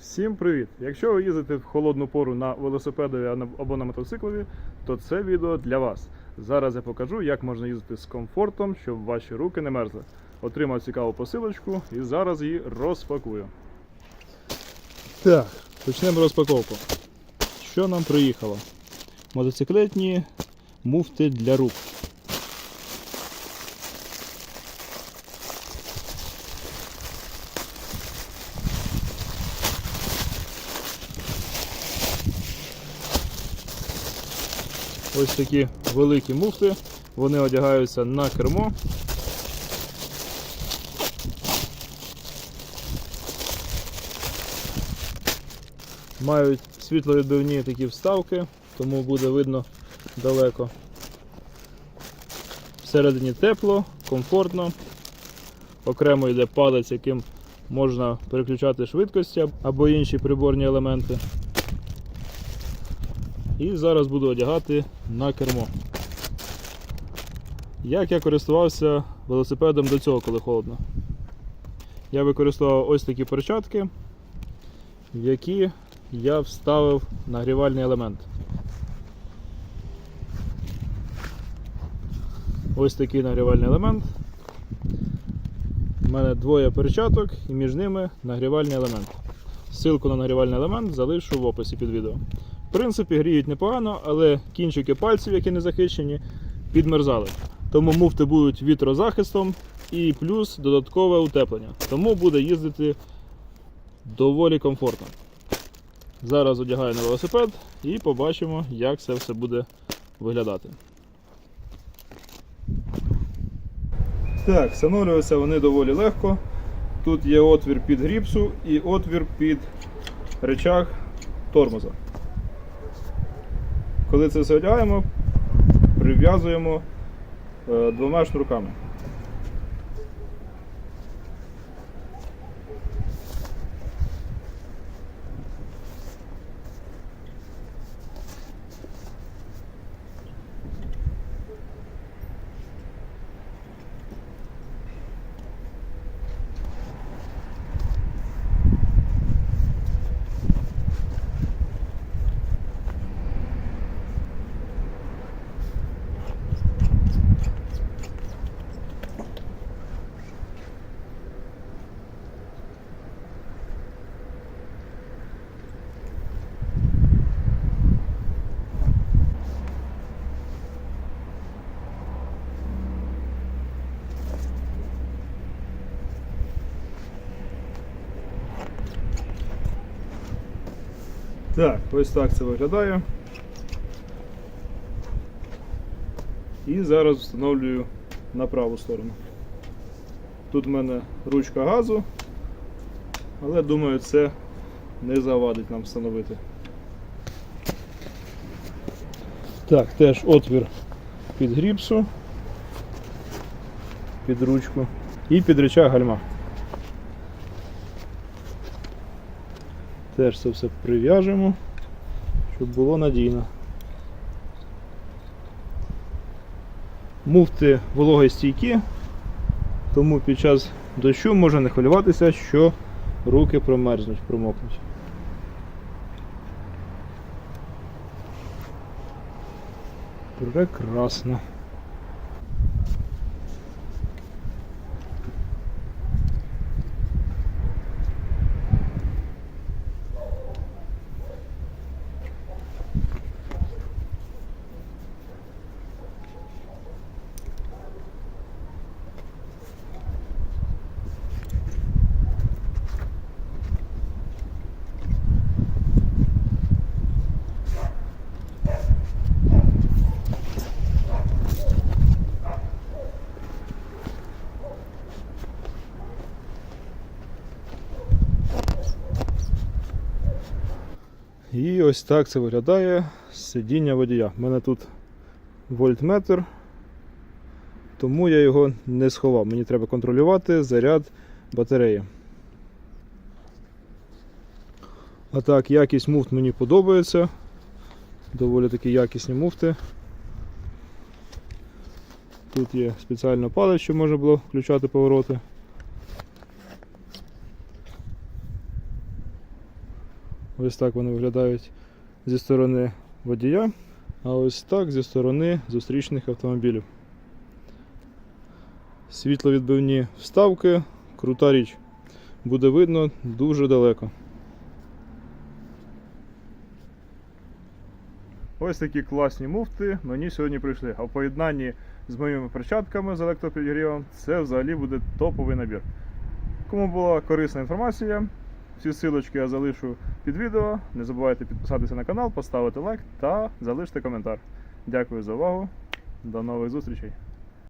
Всім привіт! Якщо ви їздите в холодну пору на велосипедові або на мотоциклові, то це відео для вас. Зараз я покажу, як можна їздити з комфортом, щоб ваші руки не мерзли. Отримав цікаву посилочку і зараз її розпакую. Так, почнемо розпаковку. Що нам приїхало? Мотоциклетні муфти для рук. Ось такі великі муфти. Вони одягаються на кермо. Мають світловідбивні такі вставки, тому буде видно далеко. Всередині тепло, комфортно. Окремо йде палець, яким можна переключати швидкості або інші приборні елементи. І зараз буду одягати на кермо. Як я користувався велосипедом до цього, коли холодно? Я використовував ось такі перчатки, в які я вставив нагрівальний елемент. Ось такий нагрівальний елемент. У мене двоє перчаток і між ними нагрівальний елемент. Ссылку на нагрівальний елемент залишу в описі під відео. В принципі, гріють непогано, але кінчики пальців, які не захищені, підмерзали. Тому муфти будуть вітрозахистом і плюс додаткове утеплення. Тому буде їздити доволі комфортно. Зараз одягаю на велосипед і побачимо, як це все буде виглядати. Так, встановлюються вони доволі легко. Тут є отвір під гріпсу і отвір під речах тормоза. Коли це все прив'язуємо е, двома шнурками. Так, ось так це виглядає. І зараз встановлюю на праву сторону. Тут в мене ручка газу, але думаю, це не завадить нам встановити. Так, теж отвір під гріпсу, під ручку і під речах гальма. Теж це все прив'яжемо, щоб було надійно. Муфти вологостійкі, тому під час дощу можна не хвилюватися, що руки промерзнуть, промокнуть. Прекрасно. І ось так це виглядає сидіння водія. У мене тут вольтметр, тому я його не сховав. Мені треба контролювати заряд батареї. А так, якість муфт мені подобається. Доволі такі якісні муфти. Тут є спеціальна палець, щоб можна було включати повороти. Ось так вони виглядають зі сторони водія, а ось так зі сторони зустрічних автомобілів. Світловідбивні вставки, крута річ. Буде видно дуже далеко. Ось такі класні муфти мені сьогодні прийшли. А в поєднанні з моїми перчатками з електропідігрівом це взагалі буде топовий набір. Кому була корисна інформація, всі силочки я залишу під відео. Не забувайте підписатися на канал, поставити лайк та залишити коментар. Дякую за увагу. До нових зустрічей!